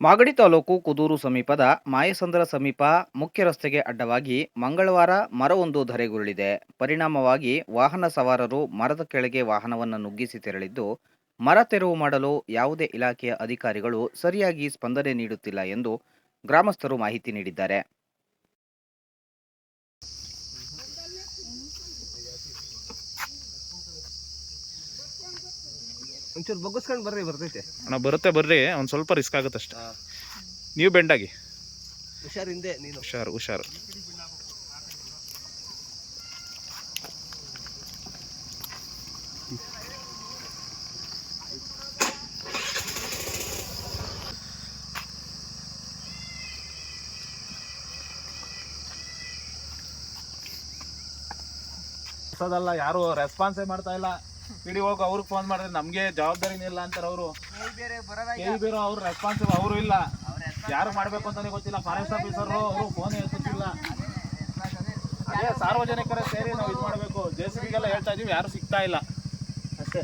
ಮಾಗಡಿ ತಾಲೂಕು ಕುದೂರು ಸಮೀಪದ ಮಾಯಸಂದ್ರ ಸಮೀಪ ಮುಖ್ಯ ರಸ್ತೆಗೆ ಅಡ್ಡವಾಗಿ ಮಂಗಳವಾರ ಮರವೊಂದು ಧರೆಗುರುಳಿದೆ. ಪರಿಣಾಮವಾಗಿ ವಾಹನ ಸವಾರರು ಮರದ ಕೆಳಗೆ ವಾಹನವನ್ನು ನುಗ್ಗಿಸಿ ತೆರಳಿದ್ದು, ಮರ ತೆರವು ಮಾಡಲು ಯಾವುದೇ ಇಲಾಖೆಯ ಅಧಿಕಾರಿಗಳು ಸರಿಯಾಗಿ ಸ್ಪಂದನೆ ನೀಡುತ್ತಿಲ್ಲ ಎಂದು ಗ್ರಾಮಸ್ಥರು ಮಾಹಿತಿ ನೀಡಿದ್ದಾರೆ. ಒಂಚೂರು ಬಗ್ಗಿಸ್ಕೊಂಡು ಬರ್ರಿ ಬರ್ತೈತೆ. ಅಣ್ಣ ಬರುತ್ತೆ ಬರ್ರಿ ಒಂದು ಸ್ವಲ್ಪ ರಿಸ್ಕ್ ಆಗುತ್ತೆ ಅಷ್ಟೇ. ನೀವು ಬೆಂಡಾಗಿ. ಹುಷಾರ್ ಹಿಂದೆ ನೀನು. ಹುಷಾರು ಹುಷಾರು. ಹೊಸದಲ್ಲ ಯಾರು ರೆಸ್ಪಾನ್ಸೇ ಮಾಡ್ತಾ ಇಲ್ಲ. ಇಡೀ ಹೋಗಿ ಅವ್ರಿಗೆ ಫೋನ್ ಮಾಡಿದ್ರೆ ನಮಗೆ ಜವಾಬ್ದಾರಿನೇ ಇಲ್ಲ ಅಂತಾರೆ ಅವರು. ಬೇರೆ ಅವ್ರ ರೆಸ್ಪಾನ್ಸಿಬಲ್ ಅವರು ಇಲ್ಲ. ಯಾರು ಮಾಡ್ಬೇಕು ಅಂತಾನೆ ಗೊತ್ತಿಲ್ಲ. ಫಾರೆಸ್ಟ್ ಆಫೀಸರ್ ಅವರು ಫೋನ್ ಎತ್ತಿಲ್ಲ ಅದೇ ಸಾರ್ವಜನಿಕರ ಸೇರಿ ನಾವು ಇದು ಮಾಡಬೇಕು. ಜೆ ಸಿ ಬಿಗೆಲ್ಲ ಹೇಳ್ತಾ ಇದೀವಿ ಯಾರು ಸಿಗ್ತಾ ಇಲ್ಲ. ಅಷ್ಟೇ.